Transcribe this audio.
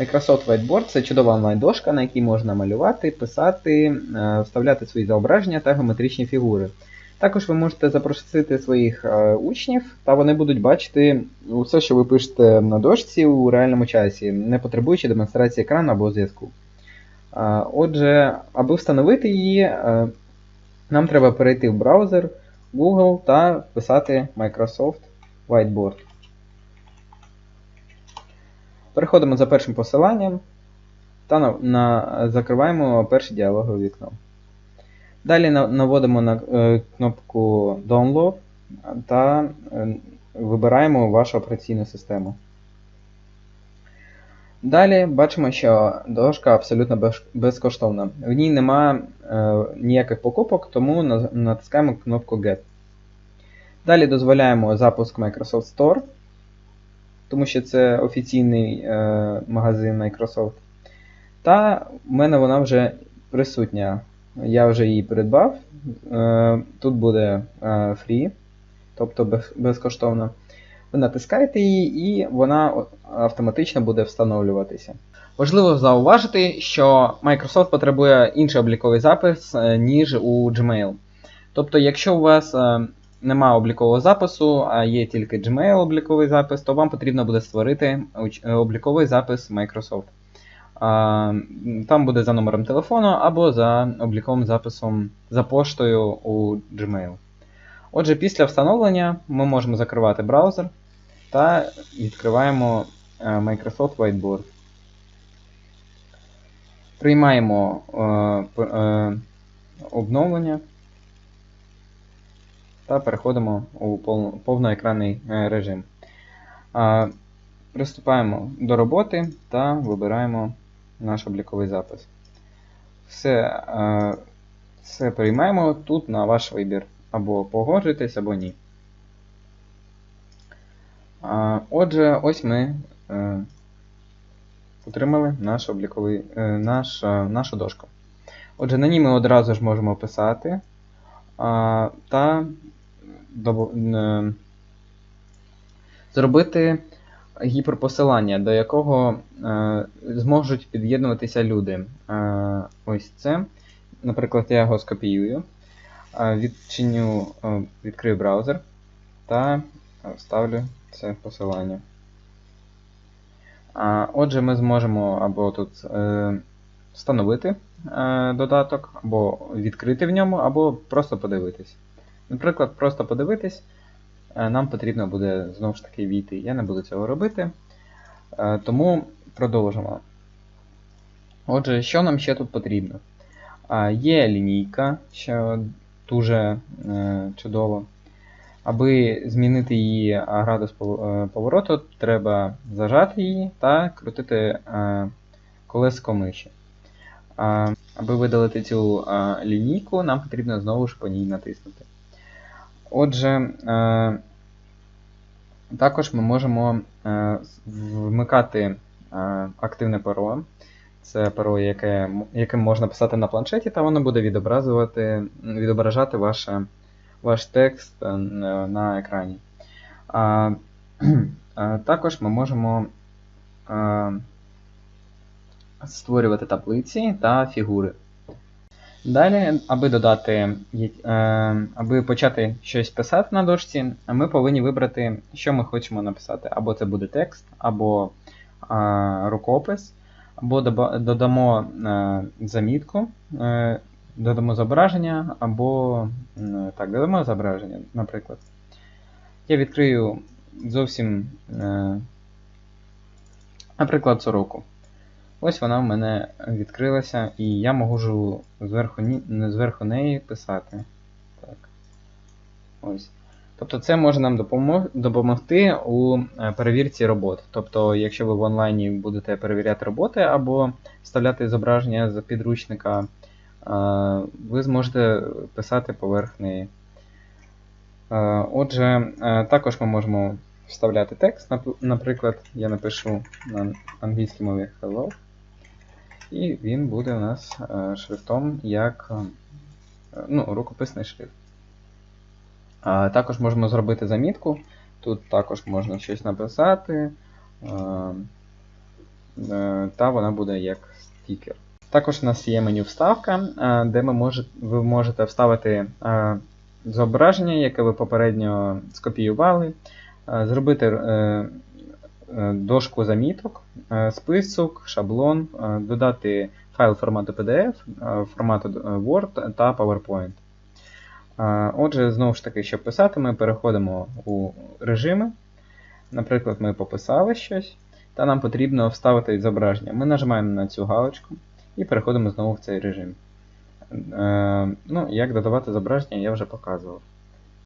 Microsoft Whiteboard це чудова онлайн-дошка, на якій можна малювати, писати, е, вставляти свої зображення та геометричні фігури. Також ви можете запросити своїх е, учнів, та вони будуть бачити все, що ви пишете на дошці у реальному часі, не потребуючи демонстрації екрану або зв'язку. Е, Отже, аби встановити її, нам треба перейти в браузер Google та вписати Microsoft Whiteboard. Переходимо за першим посиланням та на, на, закриваємо перше діалогове вікно. Далі наводимо на е, кнопку Download та е, вибираємо вашу операційну систему. Далі бачимо, що дошка абсолютно безкоштовна. В ній нема е, ніяких покупок, тому натискаємо кнопку Get. Далі дозволяємо запуск Microsoft Store, тому що це офіційний е, магазин Microsoft. Та в мене вона вже присутня. Я вже її придбав. Е, Тут буде е, free, тобто безкоштовно. Ви натискаєте її, і вона автоматично буде встановлюватися. Важливо зауважити, що Microsoft потребує інший обліковий запис, е, ніж у Gmail. Тобто, якщо у вас е, нема облікового запису, а є тільки Gmail обліковий запис, то вам потрібно буде створити е, обліковий запис Microsoft. Там буде за номером телефону або за обліковим записом за поштою у Gmail. Отже, після встановлення ми можемо закривати браузер та відкриваємо е, Microsoft Whiteboard. Приймаємо е, е, обновлення та переходимо у повноекранний е, режим. Приступаємо до роботи та вибираємо наш обліковий запис. Все, е, все приймаємо тут на ваш вибір. Або погоджуйтесь, або ні. Отже, ось ми е, отримали наш обліковий, наш, нашу дошку. Отже, на ній ми одразу ж можемо писати та зробити гіперпосилання, до якого е, зможуть під'єднуватися люди. Е, ось це. Наприклад, я його скопіюю, е, відчиню, відкрию браузер та вставлю це посилання. Отже, ми зможемо або тут встановити додаток, або відкрити в ньому, або просто подивитись. Наприклад, просто подивитись, е, нам потрібно буде знову ж таки війти. Я не буду цього робити. Е, Тому продовжимо. Отже, що нам ще тут потрібно? Є лінійка, що дуже е, чудово. Аби змінити її градус повороту, треба зажати її та крутити колесико миші. Аби видалити цю лінійку, нам потрібно знову ж по ній натиснути. Отже, е, також ми можемо е, вмикати е, активне перо. Це перо, яке, яким можна писати на планшеті, та воно буде відобразувати, відображати ваше, ваш текст на екрані. А, також ми можемо створювати таблиці та фігури. Далі, аби додати, е, аби почати щось писати на дошці, ми повинні вибрати, що ми хочемо написати. Або це буде текст, або е, рукопис, або додамо е, замітку, додамо зображення, або так, додамо зображення, наприклад. Я відкрию зовсім, наприклад, сороку. Ось вона в мене відкрилася, і я можу зверху, зверху неї писати. Так. Ось. Тобто це може нам допомо- допомогти у е, перевірці робот. Тобто, якщо ви в онлайні будете перевіряти роботи або вставляти зображення з підручника, е, ви зможете писати поверх неї. Е, Отже, також ми можемо вставляти текст. Наприклад, я напишу на англійській мові hello. І він буде у нас е, шрифтом як е, ну, рукописний шрифт. Також можемо зробити замітку. Тут також можна щось написати. е, та вона буде як стікер. Також у нас є меню вставка, де ви можете вставити зображення, яке ви попередньо скопіювали, зробити дошку заміток, е, список, шаблон, е, додати файл формату PDF, е, формату е, Word та PowerPoint. Е, Отже, знову ж таки, щоб писати, ми переходимо у режими. Наприклад, ми пописали щось, та нам потрібно вставити зображення. Ми нажимаємо на цю галочку і переходимо знову в цей режим. Е, ну, як додавати зображення, я вже показував.